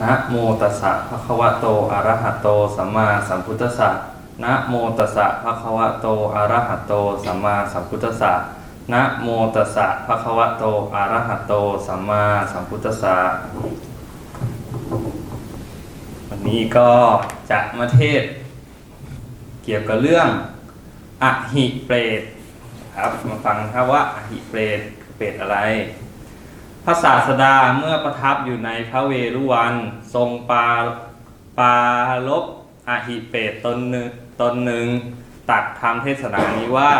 นะโมตัสสะภะคะวะโตอะระหะโตสัมมาสัมพุทธัสสะนะโมตัสสะภะคะวะโตอะระหะโตสัมมาสัมพุทธัสสะนะโมตัสสะภะคะวะโตอะระหะโตสัมมาสัมพุทธัสสะวันนี้ก็จะมาเทศ เกี่ยวกับเรื่องอหิเปรตครับมาฟังครับว่าอหิเปรตเปรตอะไร พระศาสดาเมื่อประทับอยู่ในพระเวรุวัน ทรงปาปาลบอหิเปตตนหนึ่งตนหนึ่งตัดธรรมเทศนานี้ว่า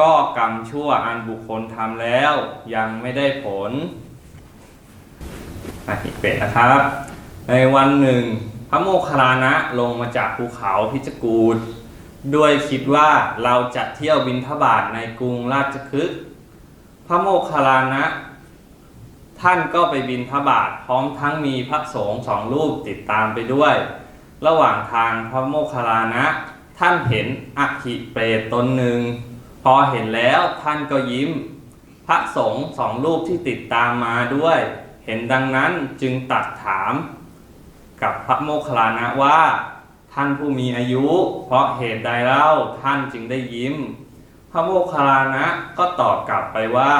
ก็กรรมชั่วอันบุคคลทำแล้วยังไม่ได้ผลอหิเปตนะครับ ในวันหนึ่ง พระโมคคัลลานะลงมาจากภูเขาพิจกูดด้วยคิดว่าเราจะเที่ยวบินทบาทในกรุงราชคฤห์พระโมคคัลลานะ ท่านก็ไปบินทบาทพร้อมทั้งมีพระสงฆ์สองรูปติดตามไปด้วย ระหว่างทางพระโมคคัลลานะ ท่านเห็นอคิเปรตตนหนึ่ง พอเห็นแล้วท่านก็ยิ้ม พระสงฆ์สองรูปที่ติดตามมาด้วย เห็นดังนั้นจึงตัดถาม กับพระโมคคัลลานะว่า ท่านผู้มีอายุ เพราะเหตุใดเล่าท่านจึงได้ยิ้ม พระโมคคัลลานะก็ตอบกลับไปว่า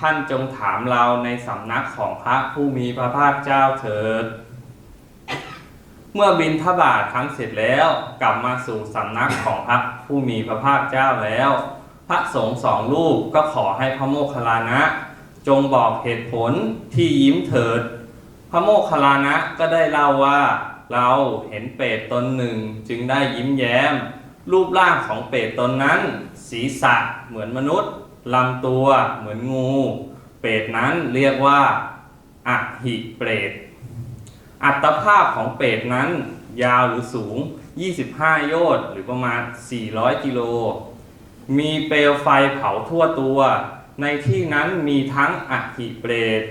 ท่านจงถามเราในสำนักของพระผู้มีพระภาคเจ้าเถิด เมื่อบินทบาทครั้งเสร็จแล้วกลับมาสู่สำนักของพระผู้มีพระภาคเจ้าแล้ว พระสงฆ์สองรูปก็ขอให้พระโมคคัลลานะ จงบอกเหตุผลที่ยิ้มเถิด พระโมคคัลลานะก็ได้เล่าว่าเราเห็นเปรตตนหนึ่งจึงได้ยิ้มแย้ม รูปร่างของเปรตตนนั้น ศีรษะเหมือนมนุษย์ ลำตัวเหมือนงู เปรตนั้นเรียกว่าอหิเปรต อัตภาพของเปรตนั้น ยาวหรือสูง 25 โยชน์หรือประมาณ 400 กิโล มีเปลวไฟเผาทั่วตัว ในที่นั้นมีทั้งอหิเปรต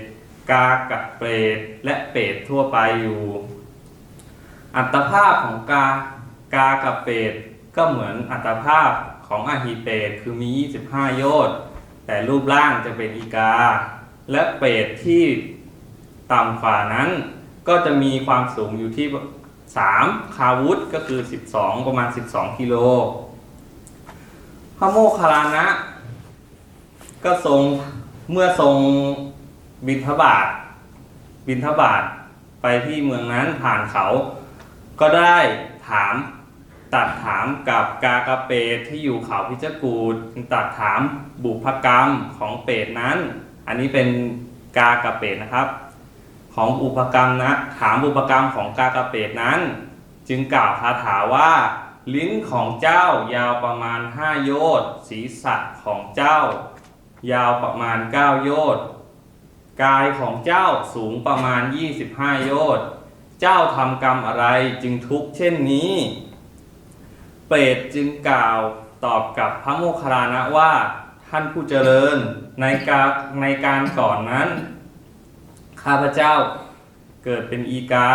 กากับเปรต และเปรตทั่วไปอยู่ อัตภาพของกากากับเปรตก็เหมือนอัตภาพ ของอหิเปตคือมี 25 โยชน์แต่รูปร่างจะเป็นอีกา และเปรตที่ต่ำฝ่านั้น ก็จะมีความสูงอยู่ที่ 3 คาวุธก็คือ 12 ประมาณ 12 กิโล พระโมคคัลลานะ ก็ทรงเมื่อทรงบินทบาทบินทบาทไปที่เมืองนั้นผ่านเขา ก็ได้ถาม ตัดถามกับกากระเปรตที่อยู่เขาพิจกูดตัดถามบุพกรรมของเปรตนั้น อันนี้เป็นกากระเปรตนะครับ ของอุปกรรมนะถามอุปกรรมของกากระเปรตนั้น จึงกล่าวคาถาว่า ลิ้นของเจ้ายาวประมาณ 5 โยชน์ศีรษะของเจ้า ยาวประมาณ 9 โยชน์กายของเจ้าสูงประมาณ 25 โยชน์เจ้าทำกรรมอะไรจึงทุกข์เช่นนี้ เปรตจึงกล่าวตอบกับพระโมคคัลลานะว่าท่านผู้เจริญในการในการก่อนนั้น ข้าพเจ้าเกิดเป็นอีกา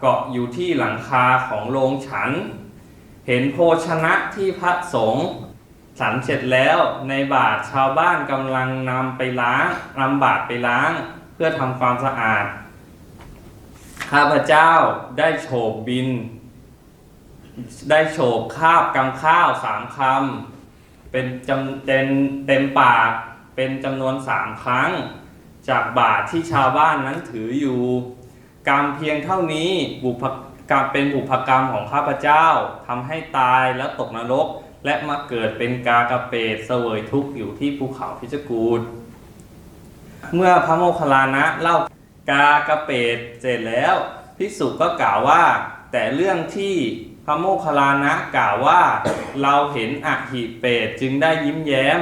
เกาะอยู่ที่หลังคาของโรงฉัน เห็นโภชนะที่พระสงฆ์ฉันเสร็จแล้วในบาทชาวบ้านกำลังนำไปล้างนำบาทไปล้าง เพื่อทำความสะอาด ข้าพเจ้าได้โฉบบิน ได้โฉบคาบกำข้าวสามคำเป็นจำเต็มเต็มปากเป็นจำนวนสามครั้ง จากบาทที่ชาวบ้านนั้นถืออยู่ กรรมเพียงเท่านี้บุพกรรมเป็นบุพกรรมของข้าพเจ้าทำให้ตายแล้วตกนรก และมาเกิดเป็นกากระเปรตเสวยทุกข์อยู่ที่ภูเขาพิจกูดเมื่อพระโมคคัลลานะเล่ากากระเปรตเสร็จแล้วพิสุก็กล่าวว่า แต่เรื่องที่ พระโมคคัลลานะกล่าวว่าเราเห็นอหิเปตจึงได้ยิ้มแย้ม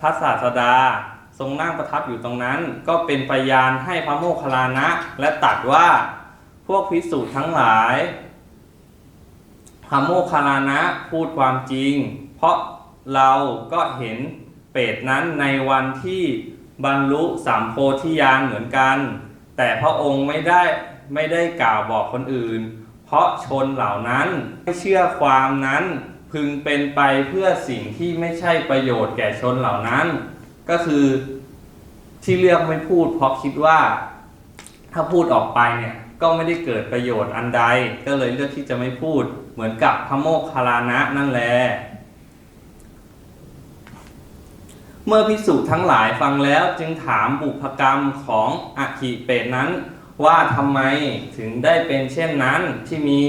พระศาสดาทรงนั่งประทับอยู่ตรงนั้น ก็เป็นพยานให้พระโมคคัลลานะและตัดว่าพวกพิสูจน์ทั้งหลายพระโมคคัลลานะพูดความจริง เพราะเราก็เห็นเปรตนั้นในวันที่บรรลุสามโพธิญาณเหมือนกัน แต่พระองค์ไม่ได้ไม่ได้กล่าวบอกคนอื่น เพราะชนเหล่านั้นไม่เชื่อความนั้นพึงเป็นไปเพื่อสิ่งที่ไม่ใช่ประโยชน์แก่ชนเหล่านั้น ก็คือที่เลือกไม่พูดเพราะคิดว่า ถ้าพูดออกไปเนี่ยก็ไม่ได้เกิดประโยชน์อันใด ก็เลยเลือกที่จะไม่พูดเหมือนกับพระโมคคัลลานะนั่นแหละเมื่อพิสุทั้งหลายฟังแล้วจึงถามบุพกรรมของอคิเปตนั้น ว่าทำไมถึงได้เป็นเช่นนั้นที่มี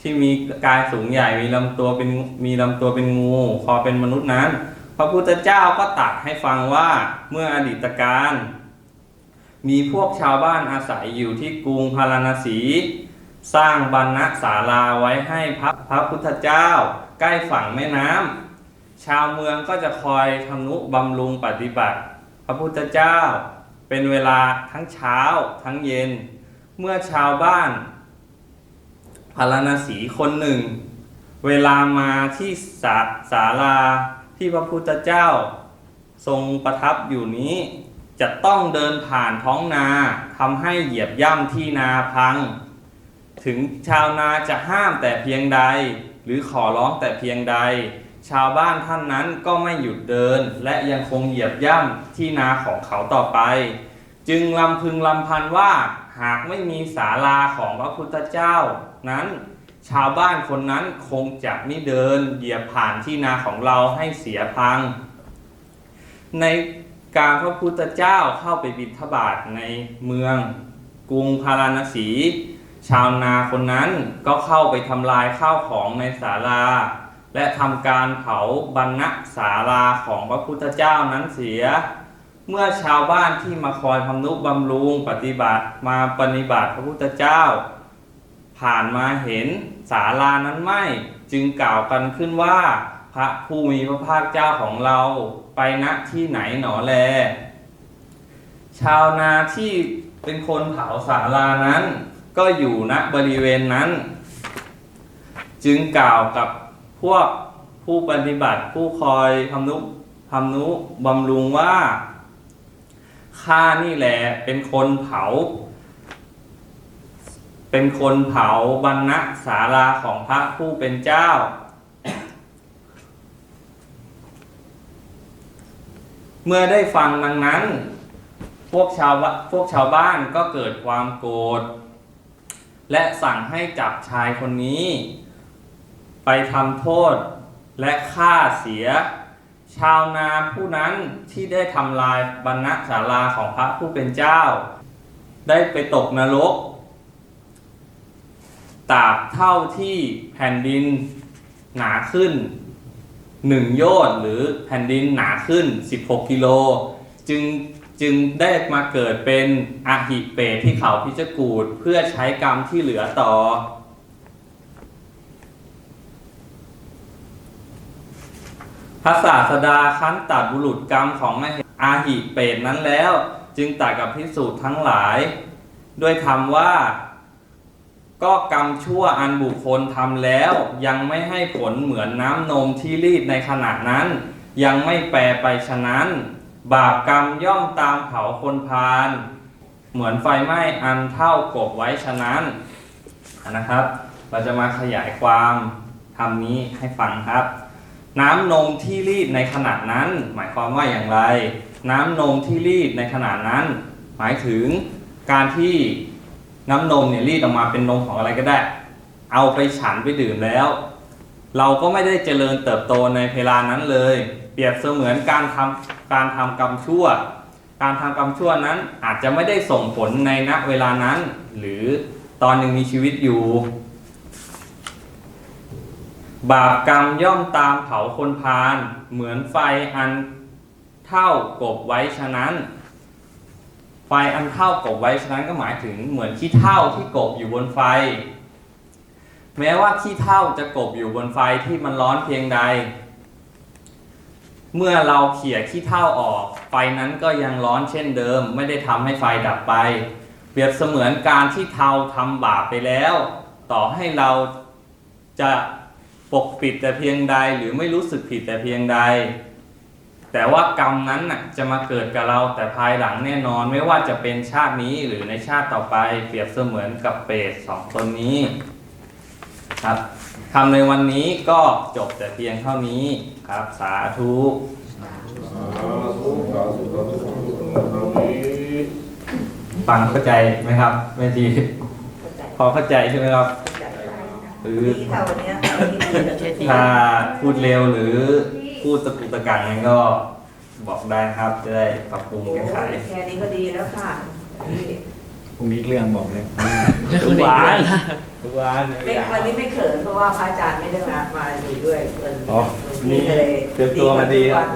ที่มีกายสูงใหญ่มีลำตัวเป็นมีลำตัวเป็นงู คอเป็นมนุษย์นั้น พระพุทธเจ้าก็ตรัสให้ฟังว่าเมื่ออดีตการ มีพวกชาวบ้านอาศัยอยู่ที่กรุงพาราณสี สร้างบรรณศาลาไว้ให้พระพระพุทธเจ้า ใกล้ฝั่งแม่น้ำชาวเมืองก็จะคอยทำนุบำรุงปฏิบัติ พระพุทธเจ้า เป็นเวลาทั้งเช้าทั้งเย็น เมื่อชาวบ้านพาราณสีคนหนึ่ง เวลามาที่ศาศาลาที่พระพุทธเจ้า ทรงประทับอยู่นี้ จะต้องเดินผ่านท้องนาทำให้เหยียบย่ำที่นาพัง ถึงชาวนาจะห้ามแต่เพียงใด หรือขอร้องแต่เพียงใด ชาวบ้านท่านนั้นก็ไม่หยุดเดิน และยังคงเหยียบย่ำที่นาของเขาต่อไป จึงลำพึงลำพันว่าหากไม่มีศาลาของพระพุทธเจ้านั้น ชาวบ้านคนนั้นคงจะไม่เดินเหยียบผ่านที่นาของเราให้เสียพัง ในการพระพุทธเจ้าเข้าไปบิณฑบาตในเมืองกรุงพาราณสี ชาวนาคนนั้นก็เข้าไปทำลายข้าวของในศาลา และทำการเผาบรรณศาลาของพระพุทธเจ้านั้นเสีย เมื่อชาวบ้านที่มาคอยทำนุบำรุงปฏิบัติมาปฏิบัติพระพุทธเจ้า ผ่านมาเห็นศาลานั้นไหมจึงกล่าวกันขึ้นว่า พระผู้มีพระภาคเจ้าของเราไปณที่ไหนหนอแล ชาวนาที่เป็นคนเผาศาลานั้น ก็อยู่ณบริเวณนั้น จึงกล่าวกับ พวกผู้ปฏิบัติผู้คอยทำนุทำนุบำรุงว่าข้านี่แหละเป็นคนเผา เป็นคนเผาบรรณศาลาของพระผู้เป็นเจ้า เมื่อได้ฟังดังนั้น พวกชาวพวกชาวบ้านก็เกิดความโกรธและสั่งให้จับชายคนนี้ ไปทำโทษและฆ่าเสีย ชาวนาผู้นั้นที่ได้ทำลายบรรณศาลาของพระผู้เป็นเจ้า ได้ไปตกนรกตราบเท่าที่แผ่นดินหนาขึ้นหนึ่งโยชน์หรือแผ่นดินหนาขึ้น 16 กิโล จึงจึงได้มาเกิดเป็นอาหิเปตที่เขาพิจกูดเพื่อใช้กรรมที่เหลือต่อ พระศาสดาคั้นตัดบุรุษกรรมของอาหิเปตนั้นแล้ว จึงตัดกับพิสูจน์ทั้งหลาย ด้วยคำว่า ก็กรรมชั่วอันบุคคลทำแล้ว ยังไม่ให้ผลเหมือนน้ำนมที่รีดในขณะนั้น ยังไม่แปรไปฉะนั้น บาปกรรมย่อมตามเผาคนพาลเหมือนไฟไหม้อันเท่ากบไว้ฉะนั้นนะครับ เราจะมาขยายความคำนี้ให้ฟังครับ น้ำนมที่รีดในขณะนั้น หมายความว่าอย่างไร น้ำนมที่รีดในขณะนั้น หมายถึงการที่น้ำนมเนี่ยรีดออกมาเป็นนมของอะไรก็ได้ เอาไปฉันไปดื่มแล้ว เราก็ไม่ได้เจริญเติบโตในเวลานั้นเลย เปรียบเสมือนการทำการทำกรรมชั่ว การทำกรรมชั่วนั้นอาจจะไม่ได้ส่งผลในณเวลานั้น หรือตอนยังมีชีวิตอยู่ บาปกรรมย่อมตามเผาคนพาลเหมือนไฟอันเท่ากบไว้ฉะนั้น ไฟอันเท่ากบไว้ฉะนั้นก็หมายถึงเหมือนขี้เท่าที่กบอยู่บนไฟ แม้ว่าขี้เท่าจะกบอยู่บนไฟที่มันร้อนเพียงใด เมื่อเราเขี่ยขี้เท่าออก ไฟนั้นก็ยังร้อนเช่นเดิม ไม่ได้ทำให้ไฟดับไป เปรียบเสมือนการที่เทาทำบาปไปแล้ว ต่อให้เราจะ ปกปิดแต่เพียงใดหรือไม่รู้สึกผิดแต่เพียงใด แต่ว่ากรรมนั้นน่ะจะมาเกิดกับเราแต่ภายหลังแน่นอนไม่ว่าจะเป็นชาตินี้หรือในชาติต่อไปเปรียบเสมือนกับเปรตสองตนนี้ครับคำในวันนี้ก็จบแต่เพียงเท่านี้ครับสาธุฟังเข้าใจไหมครับแม่ทีพอเข้าใจใช่ไหมครับจัดไป หรือดีเท่าเนี้ยถ้าพูดเร็วหรือพูดตะกุกตะกังนั้นก็บอกได้ครับจะได้ปรับปรุงแก้ไขแค่นี้ก็ดีแล้วค่ะพรุ่งนี้เรื่องบอกเลยทุกวันทุกวันไม่วันนี้ไม่เขินเพราะว่าพระอาจารย์ไม่ได้มามาอยู่ด้วยวันนี้เลยเตรียมตัวมาดีครับ